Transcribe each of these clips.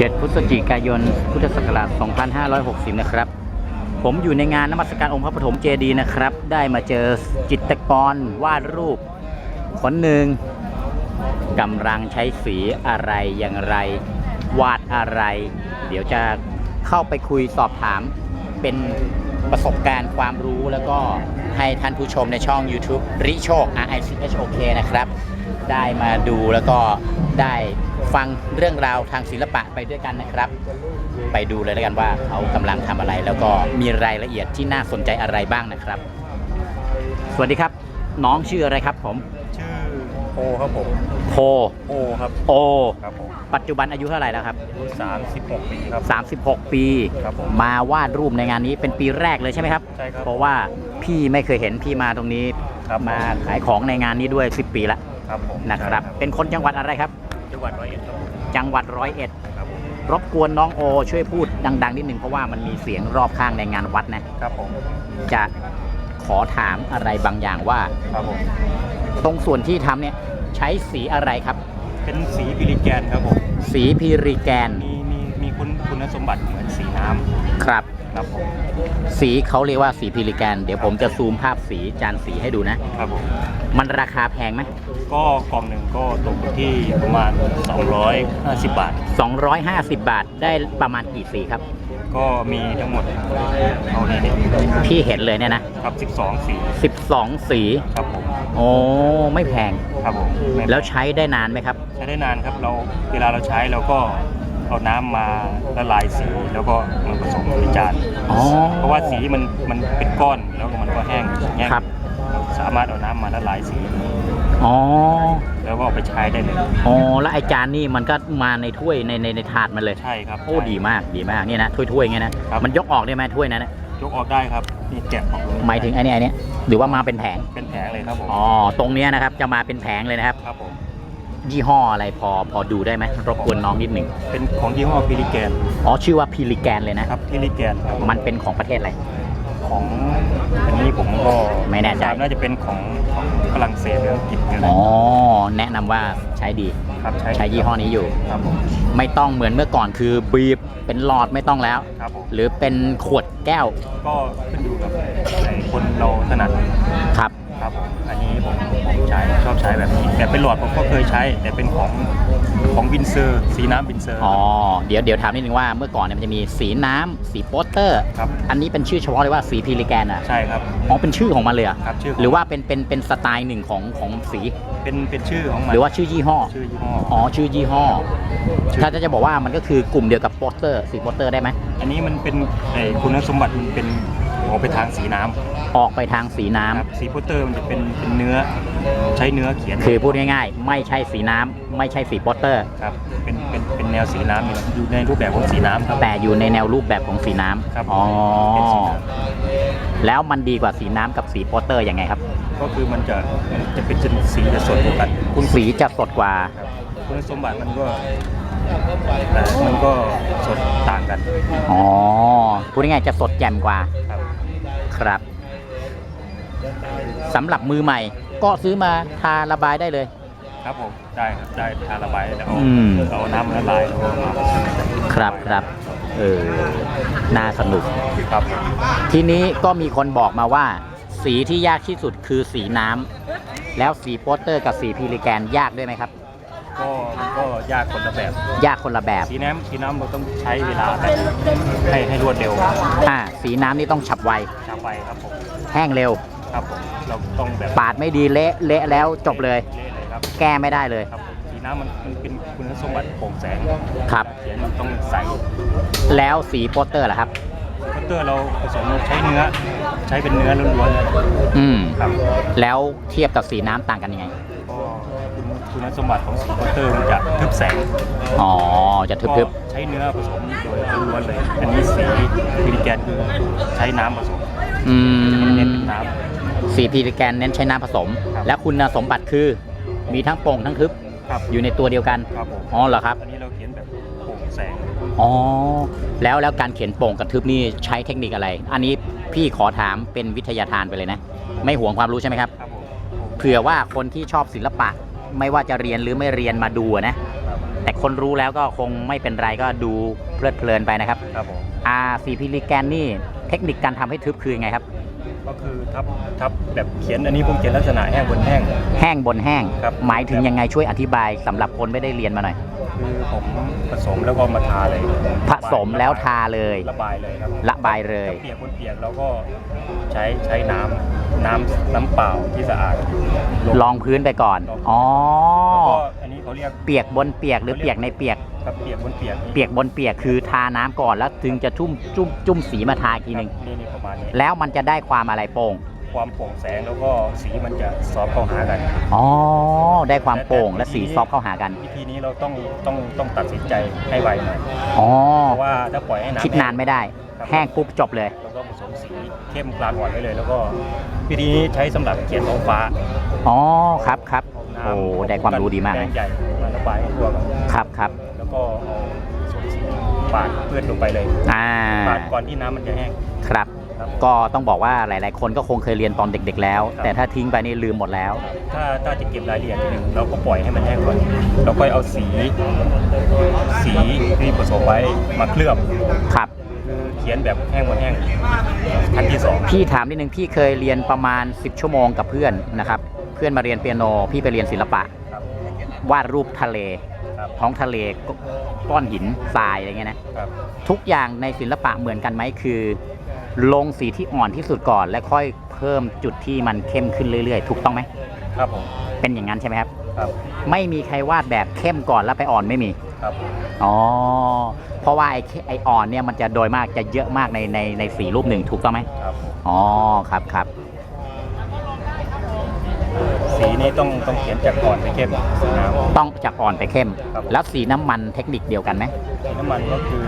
7 พฤศจิกายน พุทธศักราช 2560 นะครับ ผมอยู่ในงานนมัสการองค์พระปฐมเจดีย์นะครับ ได้มาเจอจิตกรวาดรูป คนหนึ่งกำลังใช้สีอะไรอย่างไร วาดอะไร เดี๋ยวจะเข้าไปคุยสอบถามเป็นประสบการณ์ความรู้แล้วก็ให้ท่านผู้ชมในช่อง YouTube ริโชค R I C H O K นะครับ ได้มาดูแล้วก็ได้ ฟังเรื่องราวทางศิลปะไปด้วยกันนะครับ ไปดูเลยแล้วกันว่าเขากำลังทำอะไร แล้วก็มีรายละเอียดที่น่าสนใจอะไรบ้างนะครับ สวัสดีครับ น้องชื่ออะไรครับผม ชื่อโอครับผมโพโอครับโอ ครับผมปัจจุบันอายุเท่าไหร่แล้วครับ อายุ36ปีครับ 36 ปี ครับผมมาวาดรูปในงานนี้เป็นปีแรกเลยใช่ไหมครับ ใช่ครับเพราะว่าพี่ไม่เคยเห็นพี่มาตรงนี้ ครับมาขายของในงานนี้ด้วย 10 ปีละครับผมนะครับใช่เป็นคนจังหวัดอะไรครับจั งหวัดร้อยเอ็ดครับผมจังหวัดร้อยเอ็ดครับผมรบกวนน้องโอ ช่วยพูดดัง ๆ นิดนึงเพราะว่ามันมีเสียงรอบข้างในงานวัดนะ ครับผมจะขอถามอะไรบางอย่างว่า ครับผมตรงส่วนที่ทำเนี่ยใช้สีอะไรครับ เป็นสีพิลิแกนครับผมสีพีรีแกนมีมีมีคุณคุณสมบัติเหมือนสีน้ำครับ ครับผมสีเขาเรียกว่าสีพีรีแกน เดี๋ยวผมจะซูมภาพสีจานสีให้ดูนะ ครับผมมันราคาแพงไหมก็กล่องหนึ่งก็ตกอยู่ที่ประมาณ 250 บาท 250 บาทได้ประมาณกี่สีครับ ก็มีทั้งหมดเอาเนี่ยเนี่ยที่เห็นเลยเนี่ยนะ ครับ 12 สี12 สี ครับผมโอ้ไม่แพง ครับผมไม่แล้วใช้ได้นานไหมครับ ใช้ได้นานครับเราเวลาเราใช้เราก็ เอาน้ำมาละลายสีแล้วก็มาผสมในจานอ๋อเพราะว่าสีมันมันเป็นก้อนแล้วมันก็แห้งแห้งครับเราสามารถเอาน้ำมาละลายสี อ๋อ แล้วก็เอาไปใช้ได้เลยอ๋อ แล้วไอจานนี่มันก็มาในถ้วยในในในถาดมันเลย ใช่ครับโอ้ ดีมาก ดีมากเนี่ยนะ ถ้วยถ้วยๆอย่างเงี้ยนะครับมันยกออกได้ไหมถ้วยนั้นนะยกออกได้ครับนี่แกะออกเลหมายถึงไอเนี้ยไอเนี้ยหรือว่ามาเป็นแผง เป็นแผงเลยครับผมอ๋อ ตรงเนี้ยนะครับ จะมาเป็นแผงเลยนะครับ ครับผม ยี่ห้ออะไรพอพอดูได้ไหมรบกวนน้องนิดหนึ่งเป็นของยี่ห้อพิลิแกนอ๋อชื่อว่าพิลิแกนเลยนะ ครับพิลิแกนครับมันเป็นของประเทศอะไร ของอันนี้ผมก็ไม่แน่ใจ น่าจะเป็นของของฝรั่งเศสหรืออังกฤษเนี่ยนะอ๋อแนะนำว่าใช้ดี ครับใช้ใช้ยี่ห้อนี้อยู่ ครับผมไม่ต้องเหมือนเมื่อก่อนคือบีบเป็นหลอดไม่ต้องแล้ว ครับผมหรือเป็นขวดแก้วก็ขึ้นอยู่กับไอ้คนเราถนัดครับ ใช้ชอบใช้แบบนี้แบบเป็นหลอดผมก็เคยใช้ แต่เป็นของของวินเซอร์ สีน้ำวินเซอร์ อ๋อ เดี๋ยวเดี๋ยวถามนิดนึงว่าเมื่อก่อนเนี่ยมันจะมีสีน้ำสีโปสเตอร์ ครับ อันนี้เป็นชื่อเฉพาะเลยว่าสีพิลิแกนอะใช่ครับ อ๋อเป็นชื่อของมันเลยเหรอครับชื่อของ หรือว่าเป็นเป็นเป็นสไตล์หนึ่งของของสี เป็นเป็นชื่อของมันหรือว่าชื่อยี่ห้อ ชื่อยี่ห้ออ๋อชื่อยี่ห้อชื่อถ้าจะบอกว่ามันก็คือกลุ่มเดียวกับโปสเตอร์สีโปสเตอร์ได้ไหม อันนี้มันเป็นไอ้คุณสมบัติมันเป็น ออกไปทางสีน้ำออกไปทางสีน้ำครับสีโปสเตอร์มันจะเป็นเป็นเนื้อใช้เนื้อเขียนคือพูดง่ายๆ ไม่ใช่สีน้ำไม่ใช่สีโปสเตอร์ ครับเป็นเป็นเป็นแนวสีน้ำอยู่อยู่ในรูปแบบของสีน้ำครับ แต่อยู่ในแนวรูปแบบของสีน้ำครับอ๋อ เป็นสีน้ แล้วมันดีกว่าสีน้ำกับสีโปสเตอร์ยังไงครับ ก็คือมันจะมันจะเป็นสีจะสดกว่ากันคุณสีจะสดกว่า ครับคุณสมบัติมันก็ แต่มันก็สดต่างกันอ๋อพูดง่ายๆจะสดแจ่มกว่าครับ ครับสำหรับมือใหม่ ก็ซื้อมาทาระบายได้เลย ครับผมได้ครับได้ทาระบายแล้วเอาอืม เอาน้ำละลายแล้วก็มาผสมกันครับครับเออน่าสนุก ครับทีนี้ก็มีคนบอกมาว่า สีที่ยากที่สุดคือสีน้ำแล้วสีโปสเตอร์กับสีพิลิแกนยากด้วยไหมครับก็มันก็ ยากคนละแบบยากคนละแบบ สีน้ำสีน้ำเราต้องใช้เวลาแบบให้ให้รวดเร็วอ่า สีน้ำนี่ต้องฉับไวช้าไปครับผมแห้งเร็ว ครับผมเราต้องแบบปาดไม่ดีเละเละแล้วจบเลย เละเลยครับแก้ไม่ได้เลย ครับผมสีน้ำมันมันเป็นคุณสมบัติโปร่งแสงครับ เขียนมันต้องใสแล้วสีโปสเตอร์ล่ะครับ คอตเตอร์เราผสมเราใช้เนื้อ ใช้เป็นเนื้อล้วนอืม ๆครับแล้วเทียบกับสีน้ำต่างกันยังไง ก็ คุณคุณสมบัติของสีคอตเตอร์มันจะทึบแสงอ๋อ จะทึบก็ใช้เนื้อผสมโดยล้วนๆเลย อันนี้สีพิลิแกนคือใช้น้ำผสมๆอืเน้นมเป็นน้สีพิลิแกนเน้นใช้น้ำผสมครับและคุณสมบัติคือ มีทั้งโปร่งทั้งทึบำครับอยู่ในตัวเดียวกัน ครับผมอ๋อเหรอครับ อันนี้เราเขียนแบบโปร่งแสงอ๋อ แล้วแล้วการเขียนโปร่งกับทึบนี่ใช้เทคนิคอะไร อันนี้พี่ขอถามเป็นวิทยาทานไปเลยนะ ไม่ห่วงความรู้ใช่ไหมครับ ครับผมเผื่อว่าคนที่ชอบศิลปะ ไม่ว่าจะเรียนหรือไม่เรียนมาดูอะนะ แต่คนรู้แล้วก็คงไม่เป็นไรก็ดูเพลิดเพลินไปนะครับครับผมอาสีพิลิแกนนี่เทคนิคการทำให้ทึบคือยังไงครับ ก็คือทับทับแบบเขียนอันนี้ผมเขียนลักษณะแห้งบนแห้ง แห้งบนแห้ง ครับหมายถึงยังไงช่วยอธิบายสำหรับคนไม่ได้เรียนมาหน่อย คือผมผสมแล้วก็มาทาเลยผสมแล้วทาเลย ระบายเลยครับระบายเลยเปียกบนเปียกแล้วก็ใช้ใช้น้ำน้ำน้ำเปล่าที่สะอาดลองพื้นไปก่อน อ๋อ แล้วก็อันนี้เขาเรียกเปียกบนเปียกหรือเปียกในเปียก ครับเปียกบนเปียกเปียกบนเปียกคือทาน้ำก่อนแล้วถึงจะชุ่มจุ่มจุ่มสีมาทาอีกทีหนึ่งนี่นี่ประมาณนี้แล้วมันจะได้ความอะไรโป่งความโปร่งแสงแล้วก็สีมันจะซอฟต์เข้าหากันอ๋อได้ความโป่งและสีซอฟต์เข้าหากันวิธีนี้เราต้องต้องต้องตัดสินใจให้ไวหน่อยอ๋อเพราะว่าถ้าปล่อยให้น้ำคิดนานไม่ได้ครับแห้งปุ๊บจบเลยแล้วก็ผสมสีเข้มกลางอ่อนไว้เลย แล้วก็วิธีนี้ใช้สำหรับเขียนท้องฟ้าอ๋อครับครับน้ำโอ้ได้ความรู้ดีมากแปเลรยงใหญ่มาระบายให้ทั่วกันครับครับแล้ว ก็เอาผสมสีปาดเพื่อนลงไปเลยอ่าปาดก่อนที่น้ำมันจะแห้ง ครับ ครับ ก็ต้องบอกว่าหลาย ๆ คนก็คงเคยเรียนตอนเด็ก ๆ แล้ว ครับ แต่ถ้าทิ้งไปนี่ลืมหมดแล้ว ถ้าถ้าจะเก็บรายละเอียดนิดนึงเราก็ปล่อยให้มันแห้งก่อนเราค่อยเอาสีสีที่ผสมไว้มาเคลือบครับ คือเขียนแบบแห้งบนแห้งขั้นที่สองพี่ถามนิดนึงพี่เคยเรียนประมาณ 10 ชั่วโมงกับเพื่อนนะครับ เพื่อนมาเรียนเปียโน พี่ไปเรียนศิลปะ ครับวาดรูปทะเล ครับท้องทะเลกก้อนหินทรายอะไรเงี้ยนะครับ ทุกอย่างในศิลปะเหมือนกันไหมคือ ลงสีที่อ่อนที่สุดก่อน และค่อยเพิ่มจุดที่มันเข้มขึ้นเรื่อยๆ ถูกต้องไหมครับผมเป็นอย่างนั้นใช่ไหมครับ ครับไม่มีใครวาดแบบเข้มก่อนแล้วไปอ่อนไม่มี ครับอ๋อ เพราะว่าไอ้เข้ไอ้อ่อนเนี่ยมันจะโดยมากจะเยอะมากในในในสีรูปหนึ่งถูกต้องไหมครับอ๋อครับครับ สีนี้ต้องต้องเขียนจากอ่อนไปเข้มสีน้ำต้องจากอ่อนไปเข้ม ครับ แล้วสีน้ำมันเทคนิคเดียวกันไหมสีน้ำมันก็คือ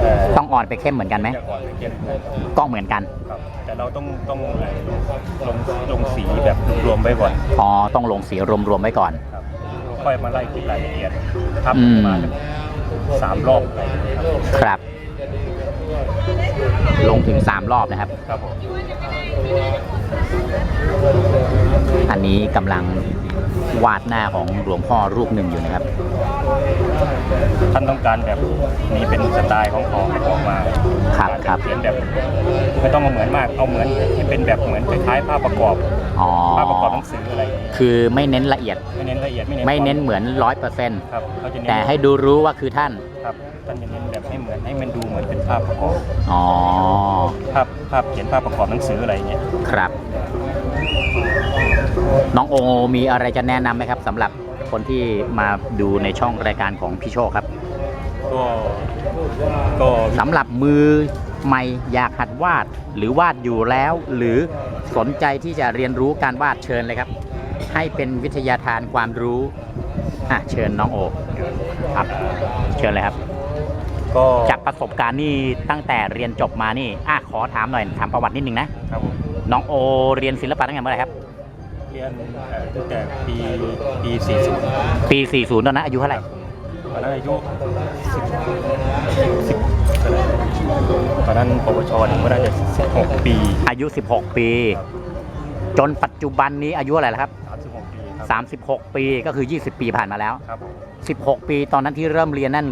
เอ่อต้องอ่อนไปเข้มเหมือนกันไหมจากอ่อนไปเข้มก็เหมือนกันครับ แต่เราต้องต้องลงลงสีแบบรวมๆไว้ก่อนอ๋อต้องลงสีรวมๆไว้ก่อน ครับค่อยมาไล่คิดรายละเอียดทับอืม มาสามรอบอะไรอย่างเงี้ยครับ ครับ ลงถึง 3 รอบนะครับ ครับผมอันนี้กำลังวาดหน้าของหลวงพ่อรูปหนึ่งอยู่นะครับ ท่านต้องการแบบนี้เป็นสไตล์ของเขาให้ออกมาครับครับ เขียนแบบไม่ต้องเอาเหมือนมากเอาเหมือนให้เป็นแบบเหมือนคล้ายๆภาพประกอบอ๋อ ภาพประกอบหนังสืออะไรอย่างเงี้ยคือไม่เน้นละเอียด ไม่เน้นละเอียดไม่เน้นไม่เน้นความเหมือนร้อยเปอร์เซ็นต์ครับเขาจะเน้นแต่ให้ดูรู้ว่าคือท่านครับท่านจะเน้นแบบให้เหมือนให้มันดูเหมือนเป็น ภาพประกอบอ๋อ ภาพภาพเขียนภาพประกอบหนังสืออะไรอย่างเงี้ยครับ น้องโอมีอะไรจะแนะนำไหมครับสำหรับคนที่มาดูในช่องรายการของพี่โชคครับ ก็ก็สำหรับมือใหม่อยากหัดวาดหรือวาดอยู่แล้ว หรือสนใจที่จะเรียนรู้การวาดเชิญเลยครับ ให้เป็นวิทยาทานความรู้อะเชิญน้องโอครับ เชิญเลยครับ ก็จากประสบการณ์นี่ตั้งแต่เรียนจบมานี่อะขอถามหน่อยถามประวัตินิดนึงนะครับผมน้องโอเรียนศิลปะตั้งแต่เมื่อไหร่ครับ เรียนเอ่อตั้งแต่ปีปี 40 ปี 40 ตอนนั้นอายุเท่าไหร่ตอนนั้นอายุ10 10เท่าไหร่ตอนนั้นปวชถึงก็น่าจะ16 ปี อายุ 16 ปี จนปัจจุบันนี้อายุอะไรแล้วครับ36 ปีครับ36 ปีก็คือ 20 ปีผ่านมาแล้วครับผม16 ปีตอนนั้นที่เริ่มเรียนนั่น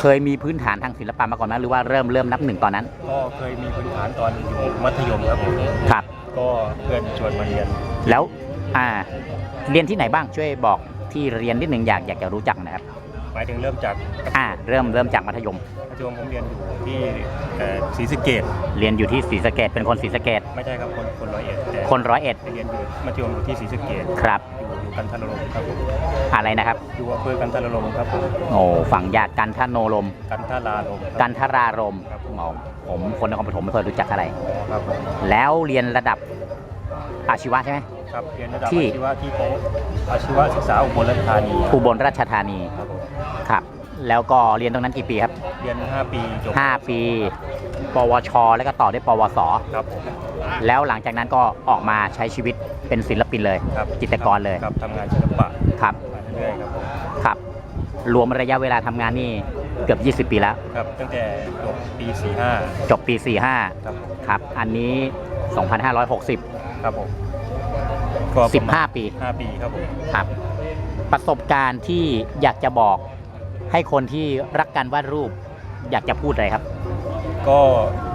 เคยมีพื้นฐานทางศิลปะมาก่อนไหมหรือว่าเริ่มเริ่มนับหนึ่งตอนนั้น ก็เคยมีพื้นฐานตอนอยู่มัธยมครับผมครับ ก็เพื่อนชวนมาเรียนแล้วอ่าเรียนที่ไหนบ้างช่วยบอกที่เรียนนิดหนึ่งอยากอยากจะรู้จักนะครับ หมายถึงเริ่มจากอ่าเริ่มเริ่มจากมัธยมมัธยมผมเรียนอยู่ที่เอ่อศรีสะเกดเรียนอยู่ที่ศรีสะเกดเป็นคนศรีสะเกดไม่ใช่ครับคนคนร้อยเอ็ดแต่คนร้อยเอ็ดไปเรียนอยู่มัธยมอยู่ที่ศรีสะเกดครับอยู่อยู่กันทรลมครับผมอะไรนะครับอยู่อำเภอกันทรลมครับผมโอ้ฝั่งยากกันทโนลม กันทาราลมครับ กันทรารมครับผมอ๋อผมคนนครปฐมไม่เคยรู้จักอะไร ครับผมแล้วเรียนระดับ อาชีวะใช่ไหมครับเรียนระดับที่อาชีวะที่โป๊ะอาชีวศึกษาอุบลราชธานีอุบลราชธานีครับผมครับ แล้วก็เรียนตรงนั้นกี่ปีครับ เรียน 5 ปีจบ5 ปี ปวช แล้วก็ต่อด้วยปวส ครับผมแล้วหลังจากนั้นก็ออกมาใช้ชีวิตเป็นศิลปินเลย ครับจิตรกรเลยครับทำงานศิลปะครับมาเรื่อยๆครับผมครับ รวมระยะเวลาทำงานนี่เกือบ 20 ปีแล้ว ครับตั้งแต่จบปี 45 จบปี ครับผม45 ครับ อันนี้ 2560 ครับผมก็ประมาณ15 ปี5ปีครับผมครับ ประสบการณ์ที่อยากจะบอกให้คนที่รักการวาดรูป อยากจะพูดอะไรครับ ก็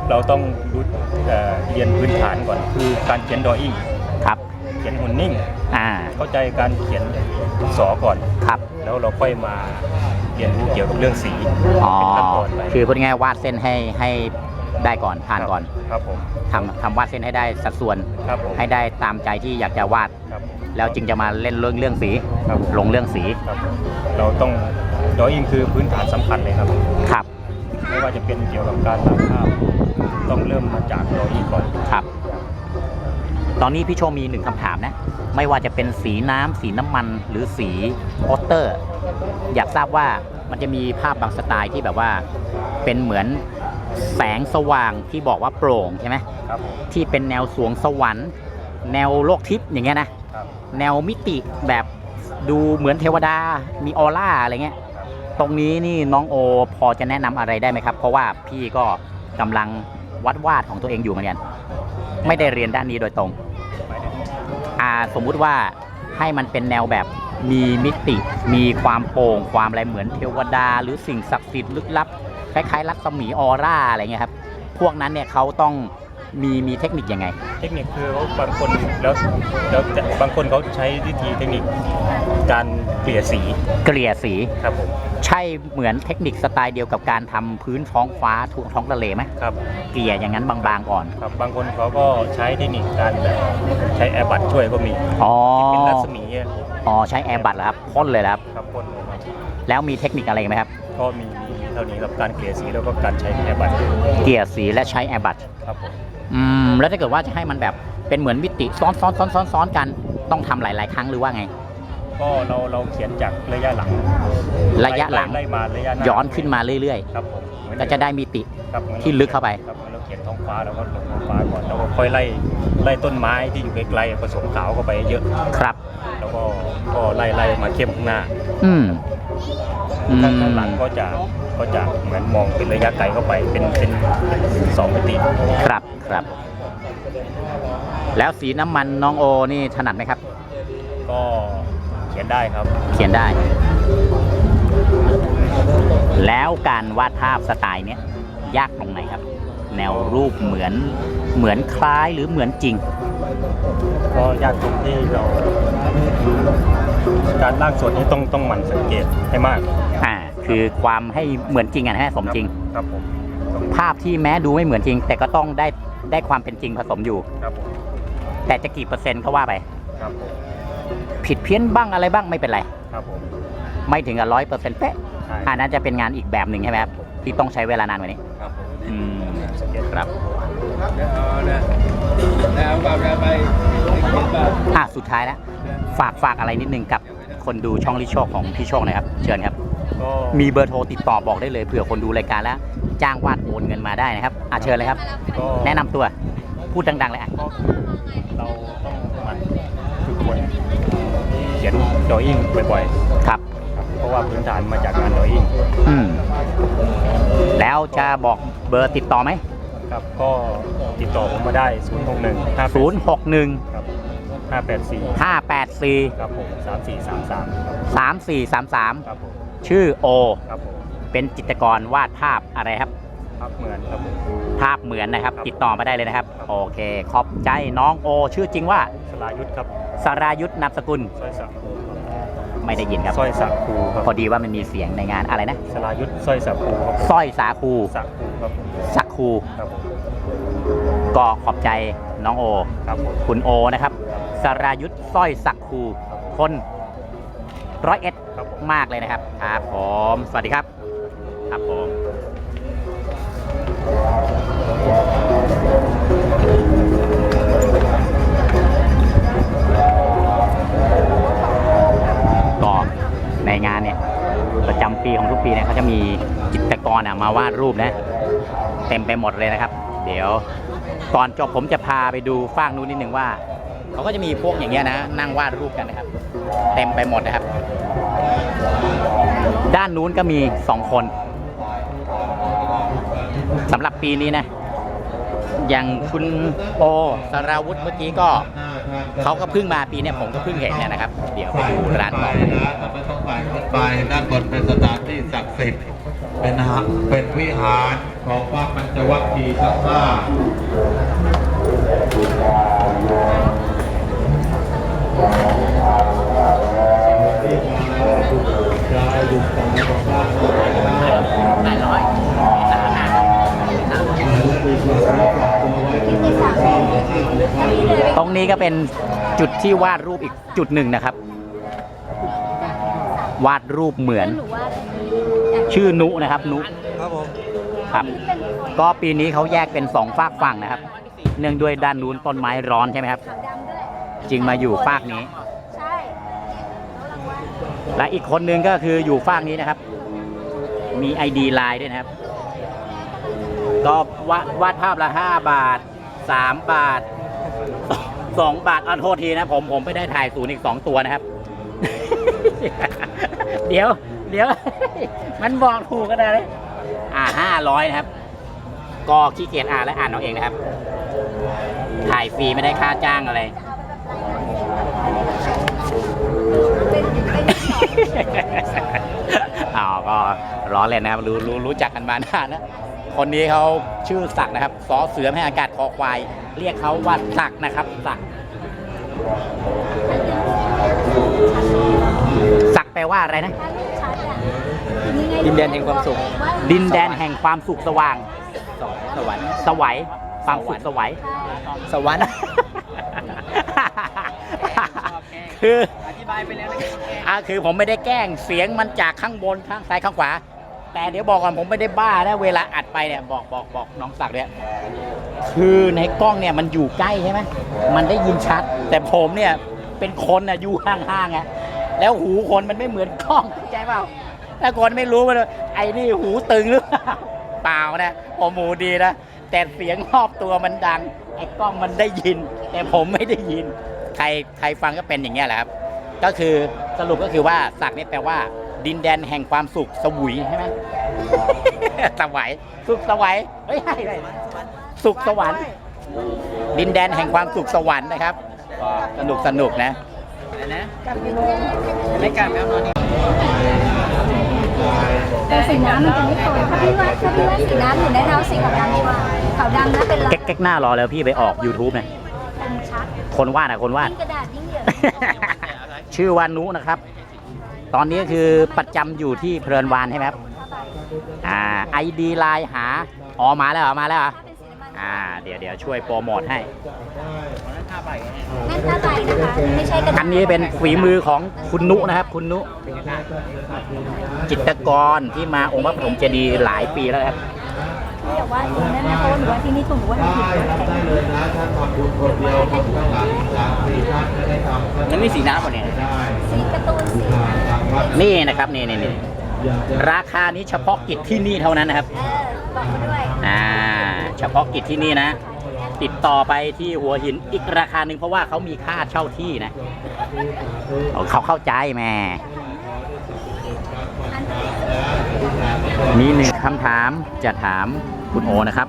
เราต้องรู้เอ่อเรียนพื้นฐานก่อนคือการเขียนดออิ่งครับเขียนหุ่นนิ่ง อ่าเข้าใจการเขียนสอก่อน ครับแล้วเราค่อยมาเรียนรู้เกี่ยวกับเรื่องสีอ๋อเป็นขั้นตอนไปคือพูดง่ายๆวาดเส้นให้ให้ ได้ก่อนผ่านก่อนครับผมทำทำวาดเส้นให้ได้สัดส่วน ครับผมให้ได้ตามใจที่อยากจะวาด ครับผม แล้วจึงจะมาเล่นเรื่องเรื่องสี ครับผม ลงเรื่องสีครับผมเราต้องดออิ่งคือพื้นฐานสำคัญเลยครับ ครับไม่ว่าจะเป็นเกี่ยวกับการวาดภาพต้องเริ่มมาจากดออิ่งก่อนครับ ตอนนี้พี่โชว์มีหนึ่งคำถามนะ ไม่ว่าจะเป็นสีน้ำสีน้ำมันหรือสีโปสเตอร์ อยากทราบว่ามันจะมีภาพบางสไตล์ที่แบบว่า เป็นเหมือน แสงสว่างที่บอกว่าโปร่งใช่ไหมครับผมที่เป็นแนวสวงสวรรค์ แนวโลกทิพย์อย่างเงี้ยนะ ครับแนวมิติแบบดูเหมือนเทวดามีออร่าอะไรเงี้ย ตรงนี้นี่น้องโอพอจะแนะนำอะไรได้ไหมครับ เพราะว่าพี่ก็กำลังวัดวาดของตัวเองอยู่เหมือนกันไม่ได้เรียนด้านนี้โดยตรง หมายถึงอ่าสมมุติว่าให้มันเป็นแนวแบบมีมิติ มีความโปร่งความอะไรเหมือนเทวดา หรือสิ่งศักดิ์สิทธิ์ลึกลับ คล้ายๆ รัศมีออร่าอะไรเงี้ยครับ พวกนั้นเนี่ยเขาต้องมีมีเทคนิคยังไง เทคนิคคือเขาบางคนแล้วแล้วแต่บางคนเขาใช้วิธีเทคนิคการเกลี่ยสีเกลี่ยสี ครับผมใช่เหมือนเทคนิคสไตล์เดียวกับการทำพื้นท้องฟ้าท้องท้องทะเลไหมครับเกลี่ยอย่างนั้นบางๆก่อน ครับบางคนเขาก็ใช้เทคนิคการแบบใช้แอร์บัตช่วยก็มีอ๋อที่เป็นรัศมีอะอ๋อใช้แอร์บัตเหรอครับพ่นเลยเหรอครับ ครับพ่นเลยครับแล้วมีเทคนิคอะไรอีกไหมครับ ก็มีมี เท่านี้ครับการเกลี่ยสีแล้วก็การใช้แอร์บัตเกลี่ยสีและใช้แอร์บัตครับผมอืมแล้วถ้าเกิดว่าจะให้มันแบบเป็นเหมือนมิติซ้อนซ้อนซ้อนซ้อนซ้อนกันต้องทำหลาย ๆ ครั้งหรือว่าไง ก็เราเราเขียนจากระยะหลังระยะหลัง ไล่มาระยะหน้าย้อนขึ้นมาเรื่อยครับผมเหมือนๆ ก็จะได้มิติ ครับหมือนที่ลึกเข้าไป ครับเราเขียนท้องฟ้าแล้วก็ลงท้องฟ้าก่อนแล้วก็ค่อยไล่ไล่ต้นไม้ที่อยู่ไกลๆผสมขาวเข้าไปเยอะ ครับ แล้วก็ก็ไล่ไล่มาเข้มข้างหน้าอืมอืมข้างข้างหลังก็จะ ก็จะเหมือนมองเป็นระยะไกลเข้าไปเป็นเป็นเป็นสองมิติครับครับ แล้วสีน้ำมันน้องโอนี่ถนัดไหมครับ ก็เขียนได้ครับ เขียนได้ แล้วการวาดภาพสไตล์เนี้ยยากตรงไหนครับ แนวรูปเหมือนเหมือนคล้ายหรือเหมือนจริง ก็ยากตรงที่เรา การล่างส่วนนี้ต้องต้องหมั่นสังเกตให้มากอ่า คือความให้เหมือนจริงอะนะฮะสมจริง ครับผมภาพที่แม้ดูไม่เหมือนจริง แต่ก็ต้องได้ได้ความเป็นจริงผสมอยู่ ครับผมแต่จะกี่เปอร์เซ็นต์ก็ว่าไป ครับผมผิดเพี้ยนบ้างอะไรบ้างไม่เป็นไร ครับผมไม่ถึงกับร้อยเปอร์เซ็นต์เป๊ะใช่อันนั้นจะเป็นงานอีกแบบหนึ่งใช่ไหมครับที่ต้องใช้เวลานานกว่านี้ ครับผมอืมสังเกตครับ แล้วว่ากันไปเขียนแบบอะสุดท้ายแล้วฝากฝากอะไรนิดนึงกับคนดูช่องลิโชคของพี่โชคหน่อยครับ เชิญครับก็ มีเบอร์โทรติดต่อบอกได้เลยเผื่อคนดูรายการแล้ว จ้างวาดโอนเงินมาได้นะครับอะเชิญเลยครับ ก็แนะนำตัวพูดดังๆเลยอะก็เราต้องหมันฝึกฝนเขียนดออิ่งบ่อยครับ ๆครับเพราะว่าพื้นฐานมาจากงานดออิ่งอืมแล้วจะบอกเบอร์ติดต่อไหมครับก็ติดต่อผมมาได้ 0 6 1 5ศูนย์หกหนึ่งครับ584ห้าแปดสี่ครับผม 3433 ครับสามสี่สามสามครับผม ชื่อโอ ครับผมเป็นจิตรกรวาดภาพอะไรครับพักเหมือนครับผม ภาพเหมือนนะครับ ครับติดต่อมาได้เลยนะครับ ครับ โอเค ขอบใจน้องโอ ชื่อจริงว่าสลายุทธครับสรายุทธนามสกุลสร้อยสักคูครับไม่ได้ยินครับ สร้อยสักคูครับพอดีว่ามันมีเสียงในงานอะไรนะสลายุทธสร้อยสักคูครับผมสร้อยสาคูสักคูครับผมสักคูครับผมก็ขอบใจน้องโอ ครับผม คุณโอนะครับสรายุทธสร้อยสักคูคน ร้อยเอ็ดครับผม มากเลยนะครับครับผมสวัสดีครับ ครับผม ก็ในงานเนี่ยประจำปีของทุกปีเนี่ยเขาจะมีจิตรกรอะมาวาดรูปนะ เต็มไปหมดเลยนะครับ เดี๋ยวก่อนจบผมจะพาไปดูฟากนู้นนิดนึงว่า เขาก็จะมีพวกอย่างเงี้ยนะ นั่งวาดรูปกันนะครับ เต็มไปหมดนะครับ ด้านนู้นก็มีสองคนสำหรับปีนี้นะ อย่างคุณโอสราวุธเมื่อกี้ก็เขาก็เพิ่งมาปีเนี้ยผมก็เพิ่งเห็นเนี่ยนะครับ เดี๋ยวไปดูร้านต่อนะทำไมต้องฝ่ายขึ้นไปด้านบนเป็นสถานที่ศักดิ์สิทธิ์เป็นเป็นวิหารของพระปัญจวัคคีย์ทั้งห้า จุดที่วาดรูปอีกจุดหนึ่งนะครับ วาดรูปเหมือนหนูว่าชื่อนุนะครับ นุครับผมครับ ก็ปีนี้เขาแยกเป็นสองฝากฝั่งนะครับ เนื่องด้วยด้านนู้นต้นไม้ร้อนใช่ไหมครับขาวดำด้วยจึงมาอยู่ฝากนี้ใช่แล้วรางวัลและอีกคนนึงก็คืออยู่ฝากนี้นะครับ มีไอดีไลน์ด้วยนะครับ ก็วาดวาดภาพละห้าบาทสามบาท สองบาทอันโทษทีนะผมผมไม่ได้ถ่ายศูนย์อีกสองตัวนะครับ เดี๋ยว เดี๋ยว มันบอกถูกกันเลยอ่าห้าร้อยนะครับ ก็ขี้เกียจอ่านและอ่านเอาเองนะครับ ถ่ายฟรีไม่ได้ค่าจ้างอะไรเป็นเป็นสองอ๋อก็ล้อเล่นนะครับ รู้รู้รู้จักกันมานานนะ คนนี้เขาชื่อศักดิ์นะครับสอเสือให้อากาศคอควาย เรียกเขาว่าศักดิ์นะครับศักดิ์ศักดิ์แปลว่าอะไรนะถ้าลูกชัดอะนี่ไงดินแดนแห่งความสุข ดินแดนแห่งความสุขสว่าง สวรรค์สวัยความสุขสวัยสวรรค์คืออธิบายไปแล้วอ่าคือผมไม่ได้แกล้งเสียงมันจากข้างบนข้างซ้ายข้างขวา แต่เดี๋ยวบอกก่อนผมไม่ได้บ้านะเวลาอัดไปเนี่ยบอกบอกบอกน้องศักดิ์เนี่ยคือในกล้องเนี่ยมันอยู่ใกล้ใช่ไหมมันได้ยินชัด แต่ผมเนี่ยเป็นคนน่ะอยู่ห่างๆอะแล้วหูคนมันไม่เหมือนกล้องเข้าใจเปล่าถ้าคนไม่รู้มันไอ้นี่หูตึงหรือเปล่าเปล่านะผมหูดีนะแต่เสียงรอบตัวมันดังไอ้กล้องมันได้ยิน แต่ผมไม่ได้ยิน ใครใครฟังก็เป็นอย่างเงี้ยแหละครับ ก็คือสรุปก็คือว่าศักนี่แปลว่า ดินแดนแห่งความสุขสวุยใช่ไหม สวัยสุขสวัยเฮ้ยอะไรสุขสวรรค์ ดินแดนแห่งความสุขสวรรค์นะครับก็สนุกสนุกนะไม่กล้าแมวนอนแต่สีน้ำมันจะไม่โตถ้าพี่ว่าถ้าพี่ว่าสีน้ำหนูแนะนำสีขาวดำดีกว่าขาวดำนะเป็นลายเก๊กเก๊กหน้ารอแล้วพี่ไปออก YouTube นะเป็นชัดคนวาดอะคนวาดยิ่งกระดาษยิ่งเยอะ ชื่อวานุนะครับ ตอนนี้คือประจำอยู่ที่เพลินวานใช่ไหมครับอ่าไอดีไลน์หาอ๋อมาแล้วเหรอมาแล้วเหรอถ้าเป็นสีน้ำมันอ่าเดี๋ยวเดี๋ยวช่วยโปรโมทให้ นั่นผ้าใบนะคะไม่ใช่กระดาษอันนี้เป็นฝีมือของคุณนุนะครับ คุณนุ จิตรกรที่มาองค์พระปฐมเจดีย์หลายปีแล้วครับพี่อย่าว่าตรงนั้นนะเพราะว่าหนูว่าที่นี่ตรงหนูว่าหนูผิดได้เลยนะถ้าทำบุญคนเดียวคนข้างหลังสามสี่ท่านจะได้ทำนั่นนี่สีน้ำป่ะเนี่ยได้สีการ์ตูนสีน้ำทางวัด นี่นะครับนี่นี่นี่ราคานี้เฉพาะกิจที่นี่เท่านั้นนะครับ เออบอกเขาด้วยอ่า เฉพาะกิจที่นี่นะ ติดต่อไปที่หัวหินอีกราคาหนึ่งเพราะว่าเขามีค่าเช่าที่นะเขาเข้าใจแม่อันนี้มีหนึ่งคำถามจะถามคุณโอนะครับ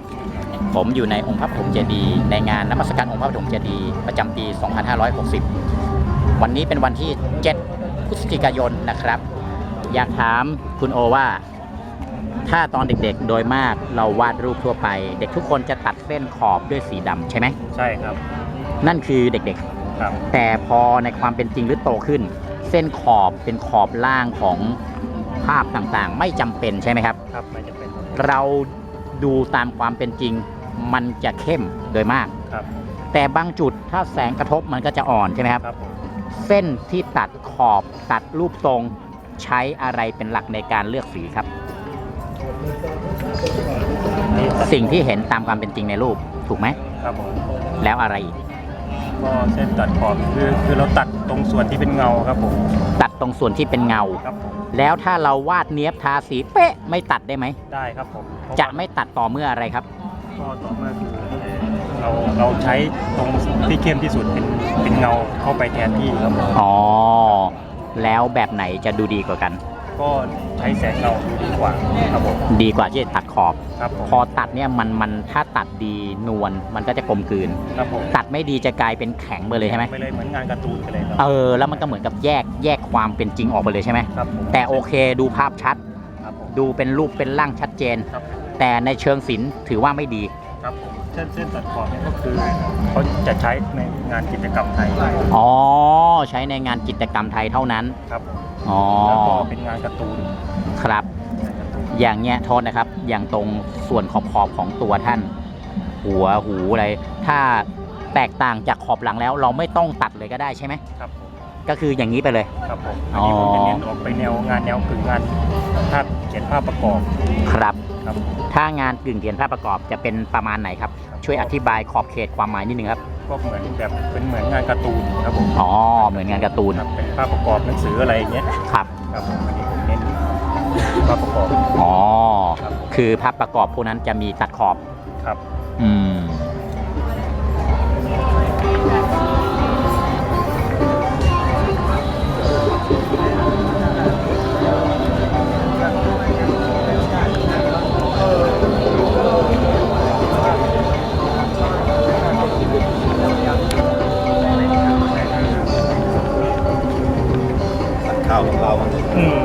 ผมอยู่ในองค์พระปฐมเจดีย์ในงานนมัสการองค์พระปฐมเจดีย์ประจำปี 2560 วันนี้เป็นวันที่ 7 พฤศจิกายนนะครับ อยากถามคุณโอว่า ถ้าตอนเด็กๆ โดยมากเราวาดรูปทั่วไป เด็กทุกคนจะตัดเส้นขอบด้วยสีดำใช่ไหม ใช่ครับนั่นคือเด็กครับ ๆ แต่พอในความเป็นจริงหรือโตขึ้น เส้นขอบเป็นขอบล่างของภาพต่างๆ ไม่จำเป็นใช่ไหมครับ ครับไม่จะเป็นเราดูตามความเป็นจริง มันจะเข้มโดยมาก ครับแต่บางจุดถ้าแสงกระทบมันก็จะอ่อนใช่ไหมครับ ครับผม เส้นที่ตัดขอบตัดรูปทรงใช้อะไรเป็นหลักในการเลือกสีครับ สิ่งที่เห็นตามความเป็นจริงในรูปถูกไหมครับผมแล้วอะไรอีกก็เส้นตัดขอบคือคือเราตัดตรงส่วนที่เป็นเงาครับผมตัดตรงส่วนที่เป็นเงา ครับผมแล้วถ้าเราวาดเนี้ยบทาสีเป๊ะไม่ตัดได้ไหมได้ครับผมเพราจะไม่ตัดต่อเมื่ออะไรครับ ก็ต่อมาคือ เราเราใช้ตรงที่เข้มที่สุดเป็นเป็นเงาเข้าไปแทนที่ครับผมอ๋อ แล้วแบบไหนจะดูดีกว่ากัน ก็ใช้แสงเงาดีกว่าครับผมดีกว่าที่จะตัดขอบ ครับผมพอตัดเนี่ยมันมันถ้าตัดดีนวลมันก็จะกลมกลืน ครับผมตัดไม่ดีจะกลายเป็นแข็งไปเลยใช่ไหมไม่เลยเหมือนงานการ์ตูนกันเลยคเอรับอแล้วมันก็เหมือนกับแยกแยกความเป็นจริงออกไปเลยใช่ไหมครับผมแต่โอเคดูภาพชัด ครับผม ดูเป็นรูปเป็นร่างชัดเจน ครับ แต่ในเชิงศิลป์ถือว่าไม่ดี ครับผมเส้นเส้นตัดขอบเนี่ยก็คือเขาจะใช้ในงานกิจกรรมไทยอ๋อ ใช้ในงานกิจกรรมไทยเท่านั้น ครับผมอ๋อ แล้วก็เป็นงานการ์ตูนครับงานการ์ตูนอย่างเงี้ยโทษนะครับ อย่างตรงส่วนขอบขอบของตัวท่าน หัวหูอะไร ถ้าแตกต่างจากขอบหลังแล้ว เราไม่ต้องตัดเลยก็ได้ใช่ไหม ครับผมก็คืออย่างนี้ไปเลย ครับผมอ๋อันอนี้ผมจะเน้นออกไปแนวงานแนวกึ่งงานภาพเขียนภาพประกอบ ครับ ครับผมถ้างานกึ่งเขียนภาพประกอบจะเป็นประมาณไหนครับ ช่วยอธิบายขอบเขตความหมายนิดนึงครับ ก็เหมือนแบบเป็นเหมือนงานการ์ตูนครับผมอ๋อเหมือนงานการ์ตูนครับเป็นภาพประกอบหนังสืออะไรอย่างเงี้ยครับครับผมอันนี้ผมเน้นภาพประกอบอ๋อครับคือภาพประกอบพวกนั้นจะมีตัดขอบครับ อืมาวของเราอืม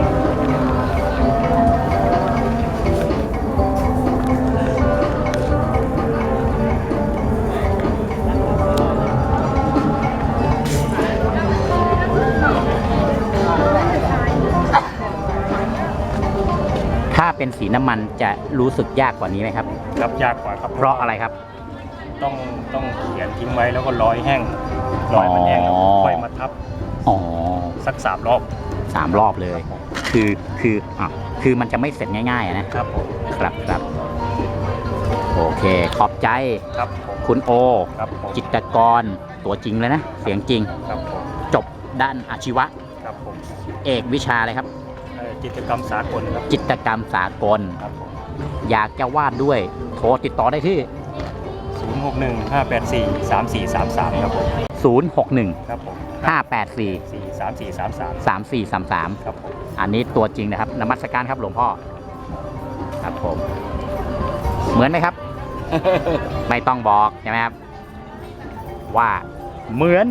ถ้าเป็นสีน้ำมันจะรู้สึกยากกว่านี้ไหมครับ ครับยากกว่าครับเพราะอะไรครับ ต้องต้องเขียนทิ้งไว้แล้วก็ร้อยแห้งร้อยมันแห้งแล้วอ๋อค่อยมาทับอ๋อ สักสามรอบ สามรอบเลย คือคืออะคือมันจะไม่เสร็จง่ายๆอะนะ ครับผมครับครับโอเคขอบใจครับผมคุณโอ ครับผมจิตรกรตัวจริงเลยนะ เสียงจริง ครับผมจบด้านอาชีวะ ครับผมเอกวิชาอะไรครับ เอ่อกิจกรรมสากลครับจิตรกรรมสากล ครับผมอยากจะวาดด้วย โทรติดต่อได้ที่0 6 1 5 8 4 3 4 3 3ครับผม061 ครับผม 584 4 3 4 3 3 3433 ครับผมอันนี้ตัวจริงนะครับนมัสการครับหลวงพ่อ ครับผม เหมือนไหมครับ ไม่ต้องบอกใช่ไหมครับ ว่าเหมือน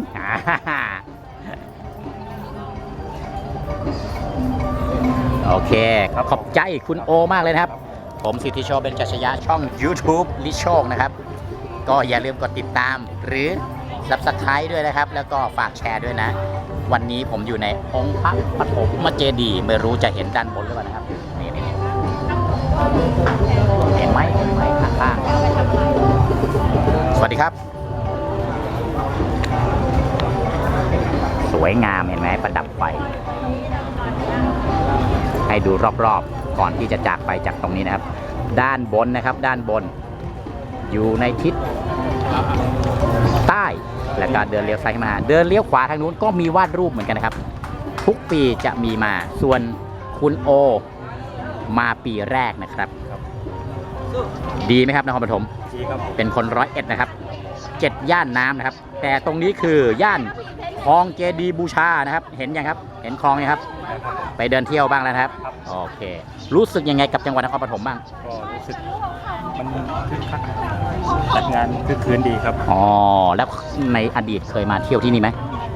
โอเคครับขอบใจคุณโอมากเลยนะครับ ผมสิทธิโชคเบญจชยะช่อง YouTube ลิโชคนะครับ ก็อย่าลืมกดติดตามหรือ Subscribe ด้วยนะครับ แล้วก็ฝากแชร์ด้วยนะ วันนี้ผมอยู่ในองค์พระปฐมเจดีย์ไม่รู้จะเห็นด้านบนหรือเปล่านะครับนี่นี่นี่เห็นไหมเห็นไหมข้างๆสวัสดีครับ สวยงามเห็นไหมประดับไฟให้ดูรอบๆก่อนที่จะจากไปจากตรงนี้นะครับ ด้านบนนะครับ ด้านบน อยู่ในทิศ ใต้ แล้วก็เดินเลี้ยวซ้ายมา เดินเลี้ยวขวาทางนู้นก็มีวาดรูปเหมือนกันนะครับ ทุกปีจะมีมาส่วนคุณโอ มาปีแรกนะครับ ดีไหมครับนครปฐมดีครับผมเป็นคนร้อยเอ็ดนะครับเจ็ดย่านน้ำนะครับ แต่ตรงนี้คือย่าน คลองเจดีย์บูชานะครับ เห็นยังครับ เห็นคลองยังครับนะครับไปเดินเที่ยวบ้างแล้วนะครับครับ โอเค รู้สึกยังไงกับจังหวัดนครปฐมบ้าง ก็รู้สึกมันคึกคักจัดงานคึกคืนดีครับ อ๋อ แล้วในอดีตเคยมาเที่ยวที่นี่ไหม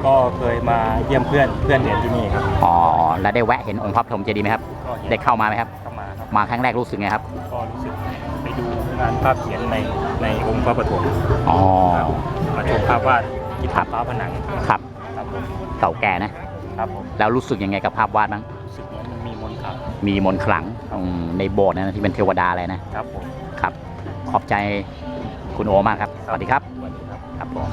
ก็เคยมาเยี่ยมเพื่อนเพื่อนเรียนที่นี่ครับ อ๋อ แล้วได้แวะเห็นองค์พระปฐมเจดีย์ไหมครับ ก็เห็นได้เข้ามาไหมครับ เข้ามาครับ มาครั้งแรกรู้สึกไงครับ ก็รู้สึกไปดูงานภาพเขียนในในองค์พระปฐมอ๋อครับมาชมภาพวาดที่ครับฟ้าผนัง ครับครับผม เก่าแก่นะ ครับผมแล้วรู้สึกยังไงกับภาพวาดบ้างรู้สึกว่ามันมีมนต์ขลังมีมนต์ขลังอืมในโบสถ์นะที่เป็นเทวดาอะไรนะ ครับผม ครับ ขอบใจคุณโอมากครับ สวัสดีครับ สวัสดีครับ ครับผม